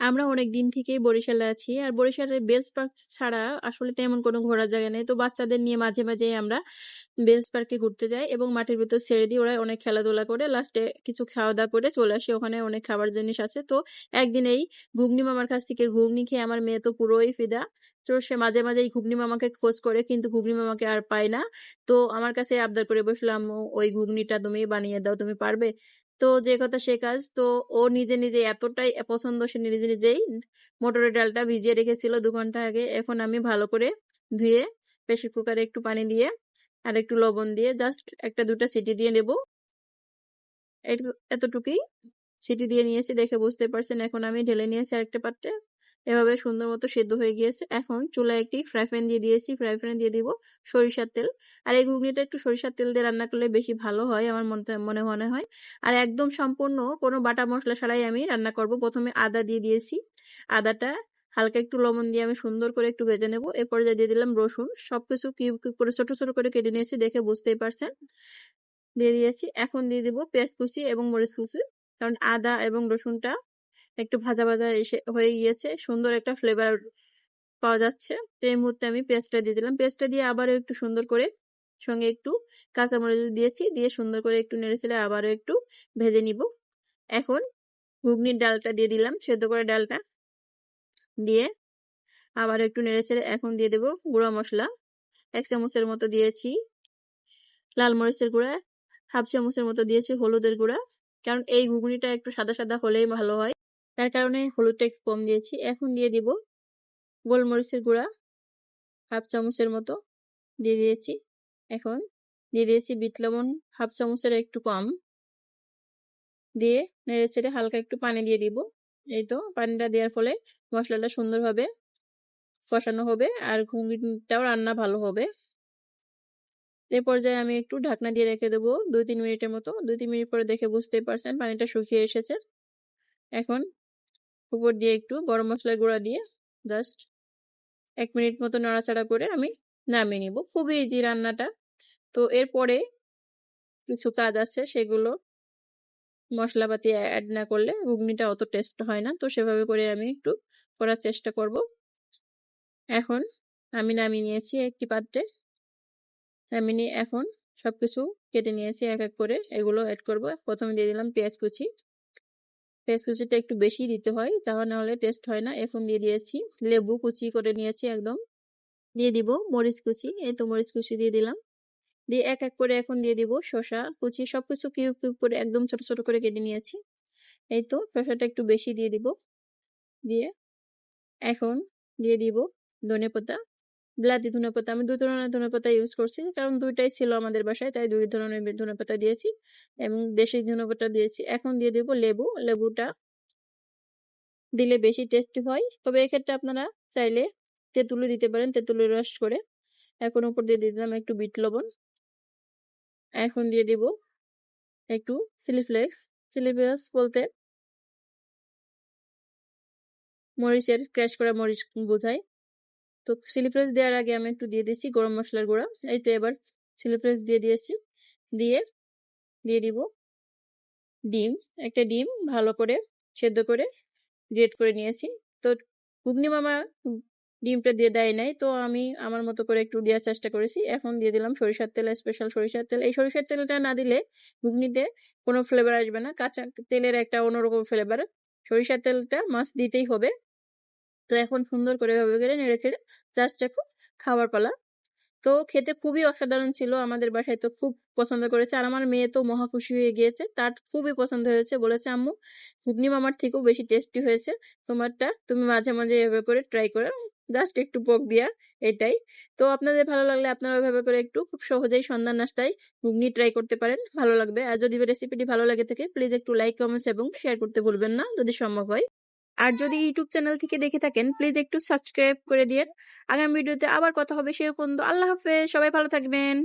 আমরা অনেক দিন থেকেই বরিশালে আছি। আর বরিশালের বেলস পার্ক ছাড়া আসলে তেমন কোনো ঘোরার জায়গা নেই। তো বাচ্চাদের নিয়ে মাঝে, মাঝেই আমরা বেলস পার্কে ঘুরতে যাই এবং মাঠের ভিতর ছেড়ে দিই। ওরা অনেক খেলাধুলা করে লাস্টে কিছু খাওয়া-দাওয়া করে চলে আসি। ওখানে অনেক খাবার জিনিস আছে। তো একদিন এই ঘুগনি মামার কাছ থেকে ঘুগনি খেয়ে আমার মেয়ে তো পুরোই ফিদা। তো সে মাঝে, মাঝে এই ঘুগনি মামাকে খোঁজ করে কিন্তু ঘুগনি মামাকে আর পায় না। তো আমার কাছে আবদার করে বসলাম "আম্মু ওই ঘুগনিটা তুমি বানিয়ে দাও, তুমি পারবে?" তো যে কথা সে কাজ। তো ও নিজে, নিজে এতটাই পছন্দ সে নিজে, নিজেই মোটরের ডালটা ভিজিয়ে রেখেছিল দু ঘণ্টা আগে। এখন আমি ভালো করে ধুয়ে প্রেসার কুকারে একটু পানি দিয়ে আর একটু লবণ দিয়ে জাস্ট ১টা-২টা সিটি দিয়ে নেব। এতটুকুই সিটি দিয়ে নিয়েছি দেখে বুঝতে পারছেন। এখন আমি ঢেলে নিয়েছি আরেকটা পাত্রে। এভাবে সুন্দর মতো সেদ্ধ হয়ে গিয়েছে। এখন চুলায় একটি ফ্রাই প্যান দিয়ে দিয়েছি। ফ্রাই প্যানে দিয়ে দিব সরিষার তেল। আর এই ঘুগনিটা একটু সরিষার তেল দিয়ে রান্না করলে বেশি ভালো হয় আমার মনে মনে হয়। আর একদম সম্পূর্ণ কোনো বাটা মশলা ছাড়াই আমি রান্না করব। প্রথমে আদা দিয়ে দিয়েছি। আদাটা হালকা একটু লবণ দিয়ে আমি সুন্দর করে একটু ভেজে নেব। এ পর্যায়ে দিয়ে দিলাম রসুন। সবকিছু কিউব, কিউব করে ছোট, ছোট করে কেটে নিয়েছি দেখে বুঝতেই পারছেন। দিয়ে দিয়েছি। এখন দিয়ে দিব পেঁয়াজ কুচি এবং মরিচ কুচি। কারণ আদা এবং রসুনটা একটু ভাজা, ভাজা এসে হয়ে গিয়েছে। সুন্দর একটা ফ্লেভার পাওয়া যাচ্ছে। তো এই মুহূর্তে আমি পেস্টটা দিয়ে দিলাম। পেঁয়াজটা দিয়ে আবারও একটু সুন্দর করে সঙ্গে একটু কাঁচামরিচ দিয়েছি। দিয়ে সুন্দর করে একটু নেড়েচেড়ে আবারও একটু ভেজে নিব। এখন ঘুগনির ডালটা দিয়ে দিলাম, সেদ্ধ করে ডালটা। দিয়ে আবারও একটু নেড়েচেড়ে এখন দিয়ে দেব গুঁড়া মশলা এক চামচের মতো দিয়েছি লাল মরিচের গুঁড়া, হাফ চামচের মতো দিয়েছি হলুদের গুঁড়া। কারণ এই ঘুগনিটা একটু সাদা, সাদা হলেই ভালো হয়। তার কারণে হলুদটা একটু কম দিয়েছি। এখন দিয়ে দিব গোলমরিচের গুঁড়া, হাফ চামচের মতো দিয়ে দিয়েছি। এখন দিয়ে দিয়েছি বিট লবণ, হাফ চামচের একটু কম। দিয়ে নেড়ে ছেড়ে হালকা একটু পানি দিয়ে দিব। এই তো পানিটা দেওয়ার ফলে মশলাটা সুন্দরভাবে কষানো হবে আর ঘুগনিটাও রান্না ভালো হবে। এ পর্যায়ে আমি একটু ঢাকনা দিয়ে রেখে দেবো ২-৩ মিনিটের মতো। ২-৩ মিনিট পরে দেখে বুঝতেই পারছেন পানিটা শুকিয়ে এসেছে। এখন উপর দিয়ে একটু গরম মশলার গুঁড়া দিয়ে জাস্ট এক মিনিট মতো নাড়াচাড়া করে আমি নামিয়ে নিব। খুবই ইজি রান্নাটা। তো এরপরে কিছু কাজ আছে সেগুলো মশলাপাতি অ্যাড না করলে ঘুগনিটা অত টেস্ট হয় না। তো সেভাবে করে আমি একটু করার চেষ্টা করব। এখন আমি নামিয়ে নিয়েছি একটি পাত্রে। নামিয়ে এখন সবকিছু কেটে নিয়েছি এক, এক করে এগুলো অ্যাড করব। প্রথমে দিয়ে দিলাম পেঁয়াজ কুচি। পেঁয়াজ কুচিটা একটু বেশি দিতে হয় তাহলে নাহলে টেস্ট হয় না। এখন দিয়ে দিয়েছি লেবু কুচি করে নিয়েছি একদম। দিয়ে দিব মরিচ কুচি। এই তো মরিচ কুচি দিয়ে দিলাম। দিয়ে এক, এক করে এখন দিয়ে দিব শসা কুচি। সবকিছু কিউব, কিউব করে একদম ছোট, ছোট করে কেটে নিয়েছি। এই তো শসাটা একটু বেশি দিয়ে দিব। দিয়ে এখন দিয়ে দিব ধনেপাতা। বিলাতি ধনেপাতা। আমি ২ ধরনের ধনেপাতা ইউজ করছি। কারণ দুইটাই ছিল আমাদের বাসায় তাই দুই ধরনের ধনেপাতা দিয়েছি এবং দেশি ধনেপাতা দিয়েছি। এখন দিয়ে দেব লেবু। লেবুটা দিলে বেশি টেস্টি হয়। তবে এক্ষেত্রে আপনারা চাইলে তেঁতুলও দিতে পারেন, তেঁতুলের রস করে। এখন উপর দিয়ে দিয়ে দিলাম একটু বিট লবণ। এখন দিয়ে দিব একটু চিলি ফ্লেক্স। চিলি ফ্লেক্স বলতে মরিচের ক্র্যাশ করা মরিচ বোঝায়। তো চিলি ফ্লেক্স দেওয়ার আগে আমি একটু দিয়ে দিয়েছি গরম মশলার গুঁড়া। এই তো এবার চিলি ফ্লেক্স দিয়ে দিয়েছি। দিয়ে দিয়ে দিব ডিম। একটা ডিম ভালো করে সেদ্ধ করে গ্রেট করে নিয়েছি। তো ঘুগনি মামা ডিমটা দিয়ে দেয় নাই। তো আমি আমার মতো করে একটু দেওয়ার চেষ্টা করেছি। এখন দিয়ে দিলাম সরিষার তেল, স্পেশাল সরিষার তেল। এই সরিষার তেলটা না দিলে ঘুগনিতে কোনো ফ্লেভার আসবে না। কাঁচা তেলের একটা অন্যরকম ফ্লেভার। সরিষার তেলটা মাছ দিতেই হবে। তো এখন সুন্দর করে এভাবে করে নেড়েচেড়ে জাস্ট এখন খাওয়ার পালা। তো খেতে খুবই অসাধারণ ছিল। আমাদের বাসায় তো খুব পছন্দ করেছে। আর আমার মেয়ে তো মহা খুশি হয়ে গিয়েছে। তার খুবই পছন্দ হয়েছে। বলেছে, "আম্মু ঘুগনি মামার থেকেও বেশি টেস্টি হয়েছে। তোমারটা তুমি মাঝে, মাঝে এভাবে করে ট্রাই করো।" জাস্ট একটু বক দিয়া এটাই। তো আপনাদের ভালো লাগলে আপনারা ওইভাবে করে একটু খুব সহজেই সন্ধ্যার নাস্তায় ঘুগনি ট্রাই করতে পারেন। ভালো লাগবে। আর যদি রেসিপিটি ভালো লাগে থাকে প্লিজ একটু লাইক, কমেন্টস এবং শেয়ার করতে ভুলবেন না যদি সম্ভব হয়। আর যদি ইউটিউব চ্যানেল থেকে দেখে থাকেন প্লিজ একটু সাবস্ক্রাইব করে দিয়ে আগামী ভিডিওতে আবার কথা হবে, সে পর্যন্ত আল্লাহ হাফেজ। সবাই ভালো থাকবেন।